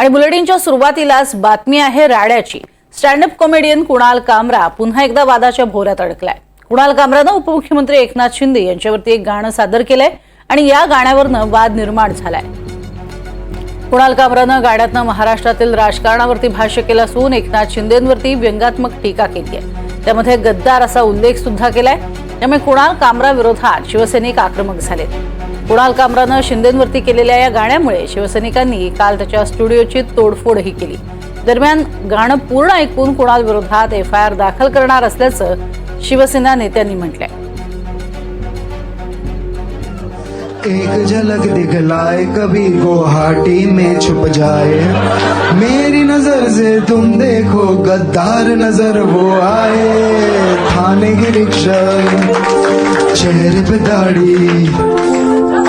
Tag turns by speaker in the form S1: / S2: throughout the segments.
S1: आणि बुलेटिनच्या सुरुवातीलाच बातमी आहे राड्याची. Stand up comedian Kunal Kamra पुन्हा एकदा वादाच्या भोऱ्यात अडकलाय. कुणाल कामरानं उपमुख्यमंत्री एकनाथ शिंदे यांच्यावरती एक गाणं सादर केलंय आणि या गाण्यावरनं वाद निर्माण झालाय. कुणाल कामरानं गाण्यातनं महाराष्ट्रातील राजकारणावरती भाष्य केलं असून एकनाथ शिंदेंवरती व्यंगात्मक टीका केली आहे. त्यामध्ये गद्दार असा उल्लेख सुद्धा केलाय. त्यामुळे कुणाल कामरा विरोधात शिवसैनिक आक्रमक झालेत. कुणाल कामरानं शिंदेंवरती केलेल्या या गाण्यामुळे शिवसैनिकांनी काल त्याच्या स्टुडिओची तोडफोडही केली. दरम्यान गाणं पूर्ण ऐकून कुणाल विरोधात एफ आय आर दाखल करणार असल्याचं शिवसेना नेत्यांनी म्हटलंय.
S2: एक झलक दिखलाए कभी गुवाहाटी में छुप जाए। मेरी नजर से तुम देखो गद्दार नजर वो आए। थाने की रिक्शा चेहरे पे दाढ़ी।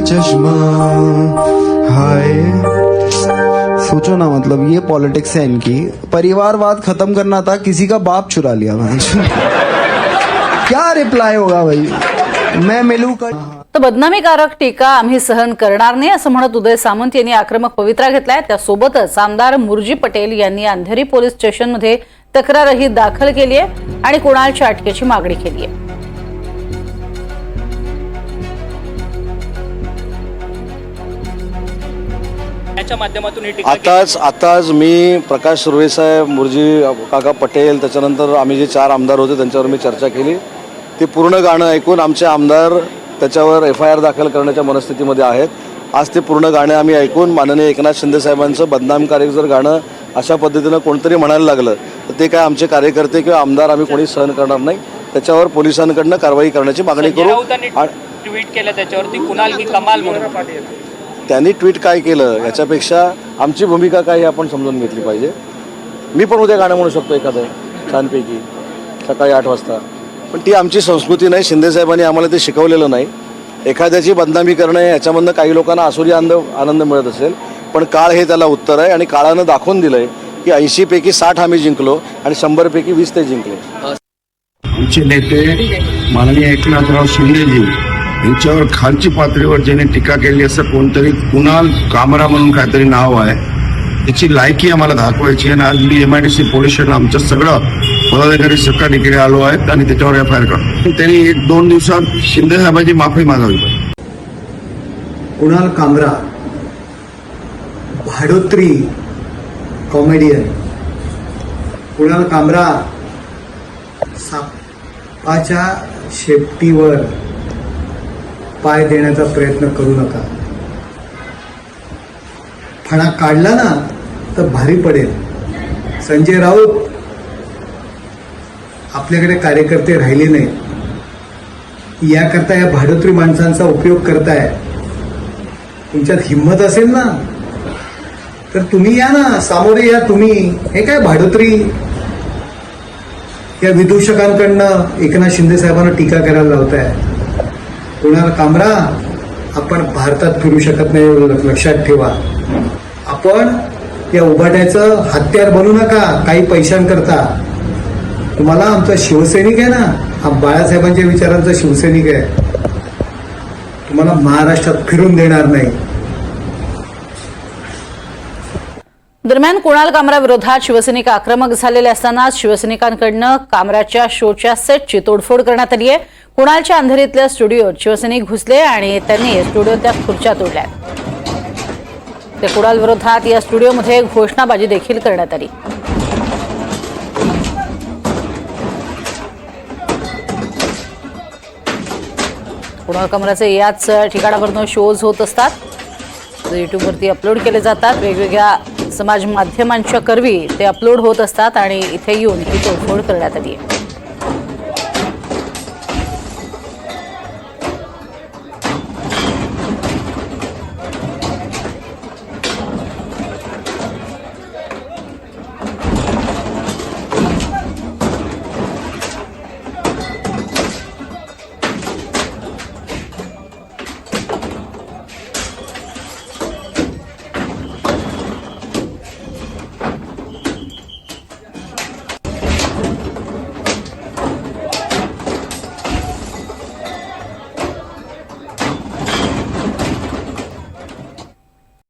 S2: चश्मा हाय। सोचो ना मतलब ये पॉलिटिक्स है इनकी। परिवारवाद खत्म करना था किसी का बाप चुरा लिया भाई क्या रिप्लाई होगा भाई? मैं मिलू कर
S1: तर बदनामीकारक टीका आम्ही सहन करणार नाही असं म्हणत उदय सामंत यांनी आक्रमक पवित्रा घेतलाय. त्यासोबतच आमदार मुरजी पटेल यांनी अंधेरी पोलीस स्टेशनमध्ये तक्रारही दाखल केली आहे आणि कुणालच्या अटकेची मागणी केली आहे
S3: याच्या माध्यमातून ही टीका केली.
S4: आताच आताच मी प्रकाश सुर्वेसाहेब मुरजी काका पटेल त्याच्यानंतर आम्ही जे चार आमदार होते त्यांच्यावर मी चर्चा केली. ते पूर्ण गाणं ऐकून आमचे आमदार त्याच्यावर एफ आय आर दाखल करण्याच्या मनस्थितीमध्ये आहेत. आज ते पूर्ण गाणे आम्ही ऐकून माननीय एकनाथ शिंदे साहेबांचं बदनामकारक जर गाणं अशा पद्धतीनं कोणतरी म्हणायला लागलं तर ते काय आमचे कार्यकर्ते किंवा आमदार आम्ही कोणी सहन करणार नाही. त्याच्यावर पोलिसांकडनं कारवाई करण्याची मागणी
S3: संजय
S4: करू
S3: राऊतांनी
S4: आणि
S3: ट्विट केलं त्याच्यावरती कुणाल की कमाल म्हणून.
S4: त्यांनी ट्विट काय केलं याच्यापेक्षा आमची भूमिका काय हे आपण समजून घेतली पाहिजे. मी पण उद्या गाणं म्हणू शकतो एखादं छानपैकी सकाळी आठ वाजता. पण ती आमची संस्कृती नाही शिंदेसाहेबांनी आम्हाला ते शिकवलेलं नाही. एखाद्याची बदनामी करणं याच्यामधनं काही लोकांना आसुरी आनंद आनंद मिळत असेल. पण काळ हे त्याला उत्तर आहे आणि काळानं दाखवून दिलंय की ऐंशीपैकी साठ आम्ही जिंकलो आणि शंभरपैकी वीस ते जिंकले.
S5: आमचे नेते माननीय एकनाथराव शिंदेजी यांच्यावर खालची पातळीवर ज्याने टीका केली असं कोणतरी कुणाल कामरा म्हणून काहीतरी नाव आहे त्याची लायकी आम्हाला दाखवायची आहे आणि आज मी M I D police station आमचं सगळं पदाधिकारी सकाळ इकडे आलो आहेत आणि त्याच्यावर एफ आय आर करतो. त्यांनी एक दोन दिवसात शिंदे साहेबांची माफी मागावी.
S6: कुणाल कामरा भाडोत्री कॉमेडियन. कुणाल कामरा सापाच्या शेपटीवर. पाय देण्याचा प्रयत्न करू नका. फणा काढला ना तर भारी पडेल. संजय राऊत आपल्याकडे कार्यकर्ते राहिले नाही याकरता या भाडोत्री माणसांचा उपयोग करताय. तुमच्यात हिंमत असेल ना? तर तुम्ही या ना सामोरे या तुम्ही. हे काय भाडोत्री? या विदूषकांकडनं एकनाथ शिंदे साहेबांना टीका करायला लावताय. कुणाल कामरा आपण भारतात फिरू शकत नाही लक्षात ठेवा. आपण या उभाट्याचं हत्यार बनू नका काही पैशांकरता. तुम्हाला आमचा शिवसैनिक आहे ना हा बाळासाहेबांच्या विचारांचा शिवसैनिक आहे. तुम्हाला महाराष्ट्रात फिरून देणार नाही.
S1: दरम्यान कुणाल कामरा विरोधात शिवसैनिक आक्रमक झालेले असतानाच शिवसैनिकांकडनं कामराच्या शोच्या सेटची तोडफोड करण्यात आली आहे. कुणालच्या अंधेरीतल्या स्टुडिओत शिवसैनिक घुसले आणि त्यांनी स्टुडिओतल्या खुर्च्या तोडल्या. ते कुणाल विरोधात या स्टुडिओमध्ये घोषणाबाजी देखील करण्यात आली. कुणाल कमराचे याच ठिकाणावरनं शोज होत असतात. युट्यूबवरती अपलोड केले जातात. वेगवेगळ्या समाज माध्यमांच्या करवी ते अपलोड होत असतात आणि इथे येऊन ही तोडफोड करण्यात आली आहे.